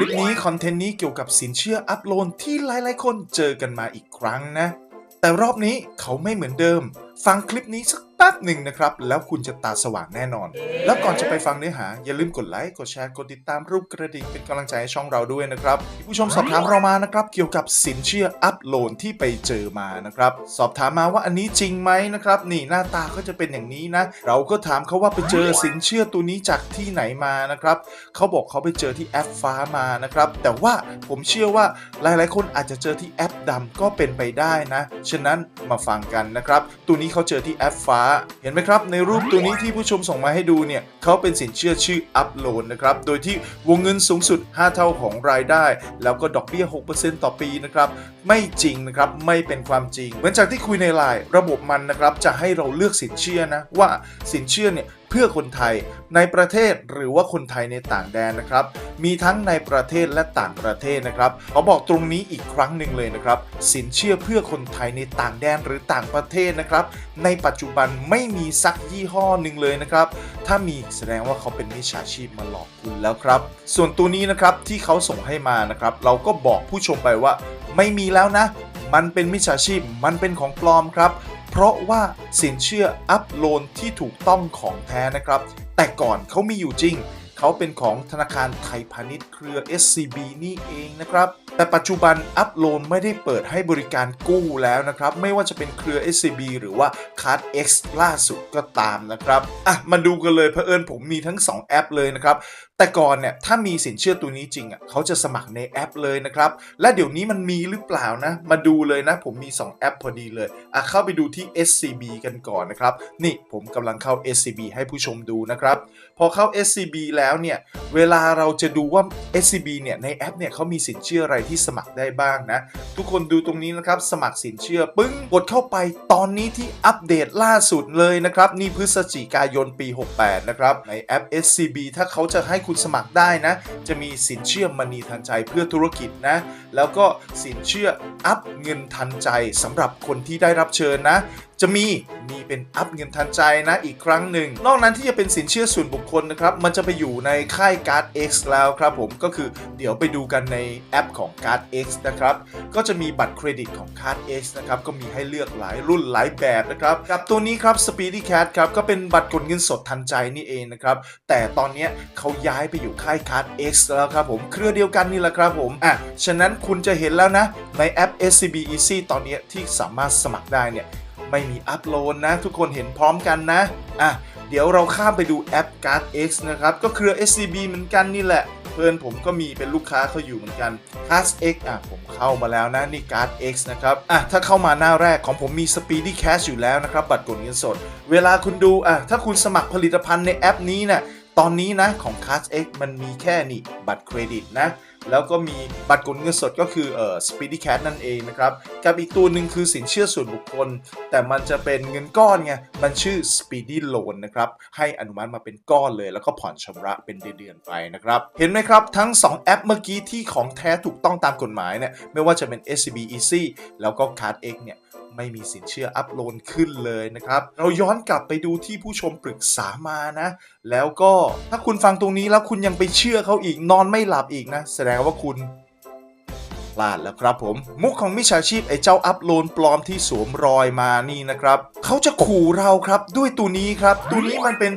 คลิปนี้คอนเทนต์นี้เกี่ยวกับสินเชื่ออัพโลนที่หลายๆ คนเจอกันมาอีกครั้งนะ แต่รอบนี้เขาไม่เหมือนเดิม ฟังคลิปนี้สักแป๊บหนึ่งนะครับ แล้วคุณจะตาสว่างแน่นอน แล้วก่อนจะไปฟังเนื้อหา อย่าลืมกดไลค์ กดแชร์ กดติดตามรูปกระดิ่งเป็นกำลังใจให้ช่องเราด้วยนะครับ ผู้ชมสอบถามเรามานะครับ เกี่ยวกับสินเชื่ออัพโหลนที่ไปเจอมานะครับ สอบถามมาว่าอันนี้จริงไหมนะครับ นี่หน้าตาก็จะเป็นอย่างนี้นะ เราก็ถามเขาว่าไปเจอสินเชื่อตัวนี้จากที่ไหนมานะครับ เขาบอกเขาไปเจอที่แอปฟ้ามานะครับ แต่ว่าผมเชื่อว่าหลาย ๆ คนอาจจะเจอที่แอปดำก็เป็นไปได้นะ ฉะนั้นมาฟังกันนะครับ ตัวนี้เขาเจอที่แอปฟ้า เห็นไหมครับ ในรูปตัวนี้ที่ผู้ชมส่งมาให้ดูเนี่ยเขาเป็นสินเชื่อชื่ออัพโหลดนะครับ โดยที่วงเงินสูงสุด 5 เท่าของรายได้ แล้วก็ดอกเบี้ย 6%ต่อปีนะครับ ไม่จริงนะครับ ไม่เป็นความจริง เหมือนจากที่คุยในไลน์ระบบมันนะครับจะให้เราเลือกสินเชื่อนะว่าสินเชื่อเนี่ย เพื่อคนไทยในประเทศหรือว่าคนไทยในต่างแดนนะครับ มีทั้งในประเทศและต่างประเทศนะครับเขาบอกตรงนี้อีกครั้งหนึ่งเลยนะครับ สินเชื่อเพื่อคนไทยในต่างแดนหรือต่างประเทศนะครับ ในปัจจุบันไม่มีสักยี่ห้อหนึ่งเลยนะครับ ถ้ามีแสดงว่าเขาเป็นมิจฉาชีพมาหลอกคุณแล้วครับ ส่วนตัวนี้นะครับที่เขาส่งให้มานะครับ เราก็บอกผู้ชมไปว่า ไม่มีแล้วนะ มันเป็นมิจฉาชีพมันเป็นของปลอมครับ เพราะว่าสินเชื่ออัพโลนที่ถูกต้องของแท้นะครับ แต่ก่อนเขามีอยู่จริง เขาเป็นของธนาคารไทยพาณิชย์เครือ SCB นี่เองนะครับแต่ปัจจุบันอัพโลนไม่ได้เปิดให้บริการกู้แล้วนะครับ ไม่ว่าจะเป็นเครือ SCB หรือว่า Card X ล่าสุดก็ตามนะครับอะมาดูกันเลยเผอิญผมมีทั้ง 2 แอปเลยนะครับ แต่ก่อนเนี่ยถ้ามีสินเชื่อตัวนี้จริงอะเขาจะสมัครในแอปเลยนะครับ และเดี๋ยวนี้มันมีหรือเปล่านะ มาดูเลยนะ ผมมี 2 แอปพอดีเลยอะเข้าไปดูที่ SCB กันก่อนนะครับ นี่ผมกำลังเข้า SCB ให้ผู้ชมดูนะครับ พอเข้า SCB แล้วเนี่ย เวลาเราจะดูว่า SCB เนี่ยในแอปเนี่ยเขามีสินเชื่ออะไรที่สมัครได้บ้างนะ ทุกคนดูตรงนี้นะครับ สมัครสินเชื่อปึ้งกดเข้าไปตอนนี้ที่อัปเดตล่าสุดเลยนะครับนี่พฤศจิกายนปี 68 นะครับในแอป SCB ถ้าเขาจะให้คุณสมัครได้นะ จะมีสินเชื่อมณีทันใจเพื่อธุรกิจนะ แล้วก็สินเชื่ออัพเงินทันใจสำหรับคนที่ได้รับเชิญนะ จะมีมีเป็นอัพเงินทันใจนะอีกครั้งหนึ่ง นอกนั้นที่จะเป็นสินเชื่อส่วนบุคคลนะครับ มันจะไปอยู่ในค่ายการ์ด X แล้วครับผมก็คือเดี๋ยวไปดูกันในแอปของการ์ด X นะครับ ก็จะมีบัตรเครดิตของการ์ด X นะครับก็มีให้เลือกหลายรุ่นหลายแบบนะครับกับตัวนี้ครับ Speedy Cat ครับก็เป็นบัตรกดเงินสดทันใจนี่เองนะครับแต่ตอนนี้เขาย้ายไปอยู่ค่ายการ์ด X แล้วครับผมเครือเดียวกันนี่แหละครับผมอะฉะนั้นคุณจะเห็นแล้วนะในแอป SCB Easy ตอนนี้ที่สามารถสมัครได้เนี่ย ไม่มีอัพโหลดนะ ทุกคนเห็นพร้อมกันนะ อะ เดี๋ยวเราข้ามไปดูแอป Card X นะครับ ก็เครือ SCB เหมือนกันนี่แหละ เพื่อนผมก็มีเป็นลูกค้าเขาอยู่เหมือนกัน Card X อะ ผมเข้ามาแล้วนะ นี่ Card X นะครับ อะ ถ้าเข้ามาหน้าแรกของผมมี Speedy Cash อยู่แล้วนะครับ บัตรกดเงินสด เวลาคุณดู อะ ถ้าคุณสมัครผลิตภัณฑ์ในแอปนี้นะ่ะตอนนี้นะของ Card X มันมีแค่นี่บัตรเครดิตนะ แล้วก็มีบัตรกดเงินสดก็คือเอ่อ Speedy Cash นั่นเองนะครับ กับอีกตัวหนึ่งคือสินเชื่อส่วนบุคคล แต่มันจะเป็นเงินก้อนไง มันชื่อ Speedy Loan นะครับ ให้อนุมัติมาเป็นก้อนเลย แล้วก็ผ่อนชำระเป็นเดือนๆไปนะครับ เห็นไหมครับ ทั้ง 2 แอปเมื่อกี้ที่ของแท้ถูกต้องตามกฎหมายเนี่ยไม่ว่าจะเป็น SCB Easy แล้วก็ Card X เนี่ย ไม่มีสินเชื่ออัพโหลดขึ้นเลยนะครับ เราย้อนกลับไปดูที่ผู้ชมปรึกษามานะ แล้วก็ถ้าคุณฟังตรงนี้แล้วคุณยังไปเชื่อเขาอีกนอนไม่หลับอีกนะ แสดงว่าคุณพลาดแล้วครับผม มุกของมิจฉาชีพไอ้เจ้าอัพโหลดปลอมที่สวมรอยมานี่นะครับเขาจะขู่เราครับด้วยตัวนี้ครับ ตัวนี้มันเป็น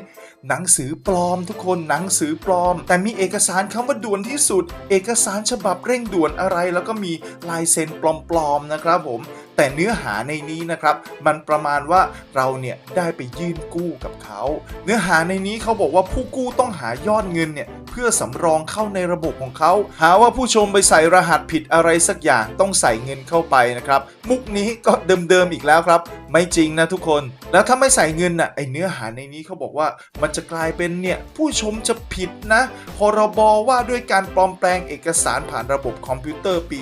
หนังสือปลอมทุกคนหนังสือปลอม แต่มีเอกสารคำว่าด่วนที่สุด เอกสารฉบับเร่งด่วนอะไร แล้วก็มีลายเซ็นปลอมๆนะครับผม แต่เนื้อหาในนี้นะครับ มันประมาณว่าเราเนี่ยได้ไปยื่นกู้กับเขา เนื้อหาในนี้เขาบอกว่าผู้กู้ต้องหายอดเงินเนี่ย เพื่อสำรองเข้าในระบบของเขา หาว่าผู้ชมไปใส่รหัสผิดอะไรสักอย่างต้องใส่เงินเข้าไปนะครับ มุกนี้ก็เดิมๆอีกแล้วครับ ไม่จริงนะทุกคน แล้วถ้าไม่ใส่เงินน่ะไอเนื้อหาในนี้เขาบอกว่ามันจะกลายเป็นเนี่ยผู้ชมจะผิดนะพรบว่าด้วยการปลอมแปลงเอกสารผ่านระบบคอมพิวเตอร์ปี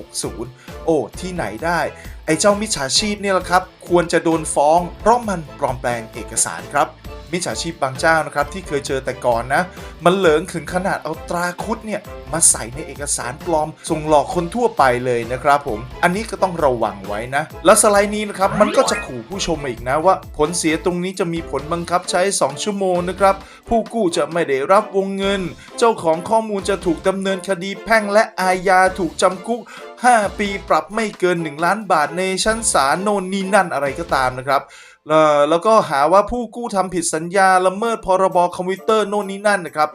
2560 โอ้ที่ไหนได้ไอ้เจ้ามิจฉาชีพเนี่ยแหละครับ ควรจะโดนฟ้อง เพราะมันปลอมแปลงเอกสารครับ มิจฉาชีพบางเจ้านะครับที่เคยเจอแต่ก่อนนะ มันเหลิงถึงขนาดเอาตราคุดเนี่ยมาใส่ในเอกสารปลอม ส่งหลอกคนทั่วไปเลยนะครับผม อันนี้ก็ต้องระวังไว้นะ แล้วสไลด์นี้นะครับมันก็จะขู่ผู้ชมอีกนะว่า ผลเสียตรงนี้จะมีผลบังคับใช้ 2 ชั่วโมงนะครับ ผู้กู้จะไม่ได้รับวงเงิน เจ้าของข้อมูลจะถูกดำเนินคดีแพ่งและอาญาถูกจำคุก5 ปีปรับไม่เกิน 1 ล้านบาทในชั้นศาลโน่นนี่นั่นอะไรก็ตามนะครับ แล้วก็หาว่าผู้กู้ทำผิดสัญญาละเมิดพรบคอมพิวเตอร์โน่นนี้นั่นนะครับ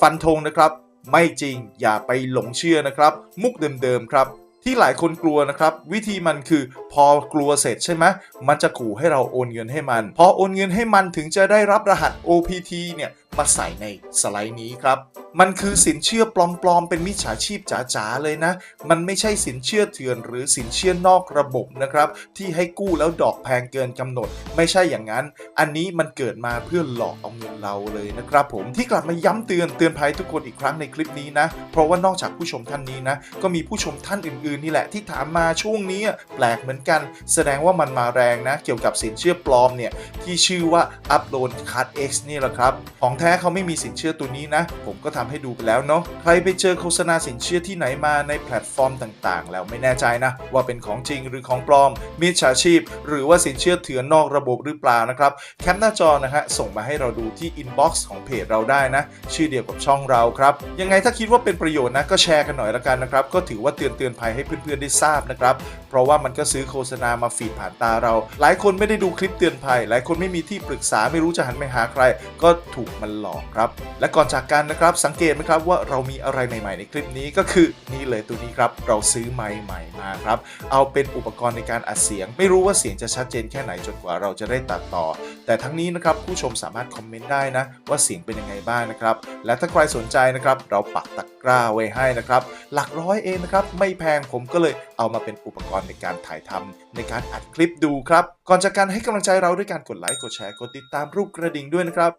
ฟันธงนะครับ ไม่จริงอย่าไปหลงเชื่อนะครับ มุกเดิมๆครับ ที่หลายคนกลัวนะครับ วิธีมันคือพอกลัวเสร็จใช่ไหมมันจะขู่ให้เราโอนเงินให้มัน พอโอนเงินให้มันถึงจะได้รับรหัส OPT เนี่ยมาใส่ในสไลด์นี้ครับ มันคือสินเชื่อปลอมๆ เป็นมิจฉาชีพจ๋าๆ เลยนะ มันไม่ใช่สินเชื่อเถื่อนหรือสินเชื่อนอกระบบนะครับ ที่ให้กู้แล้วดอกแพงเกินกำหนด ไม่ใช่อย่างนั้น อันนี้มันเกิดมาเพื่อหลอกเอาเงินเราเลยนะครับผมที่กลับมาย้ำเตือนเตือนภัยทุกคนอีกครั้งในคลิปนี้นะ เพราะว่านอกจากผู้ชมท่านนี้นะ ก็มีผู้ชมท่านอื่นๆ นี่แหละที่ถามมาช่วงนี้แปลกเหมือนกัน แสดงว่ามันมาแรงนะ เกี่ยวกับสินเชื่อปลอมเนี่ยที่ชื่อว่าอัพโหลดคัด X นี่แหละครับของท้เขาไม่มีสินเชื่อตัวนี้นะ ผมก็ทำให้ดูไปแล้วเนาะใครไปเจอโฆษณาสินเชื่อที่ไหนมาในแพลตฟอร์มต่างๆ แล้วไม่แน่ใจนะ ว่าเป็นของจริงหรือของปลอมมิจฉาชีพ หรือว่าสินเชื่อเถื่อนนอกระบบหรือเปล่านะครับแคปหน้าจอนะฮะส่งมาให้เราดูที่อินบ็อกซ์ของเพจเราได้นะ ชื่อเดียวกับช่องเราครับยังไงถ้าคิดว่าเป็นประโยชน์นะก็แชร์กันหน่อยละกันนะครับก็ถือว่าเตือนเตือนภัยให้เพื่อนๆได้ทราบนะครับเพราะว่ามันก็ซื้อโฆษณามาฟีดผ่านตาเรา หลายคนไม่ได้ดูคลิปเตือนภัย หลายคนไม่มีที่ปรึกษาไม่รู้จะหันไปหาใคร ก็ถูกมันหลอกครับ และก่อนจากกันนะครับ สังเกตไหมครับว่าเรามีอะไรใหม่ๆในคลิปนี้ก็คือนี่เลยตัวนี้ครับ เราซื้อไมค์ใหม่มาครับ เอาเป็นอุปกรณ์ในการอัดเสียง ไม่รู้ว่าเสียงจะชัดเจนแค่ไหนจนกว่าเราจะได้ตัดต่อ แต่ทั้งนี้นะครับผู้ชมสามารถคอมเมนต์ได้นะว่าเสียงเป็นยังไงบ้างนะครับ และถ้าใครสนใจนะครับเราปักตะกร้าไว้ให้นะครับหลักร้อยเองนะครับไม่แพงผมก็เลยเอามาเป็นอุปกรณ์ในการถ่ายทำในการอัดคลิปดูครับ ก่อนจากการให้กำลังใจเราด้วยการกดไลค์กดแชร์กดติดตามรูปกระดิ่งด้วยนะครับ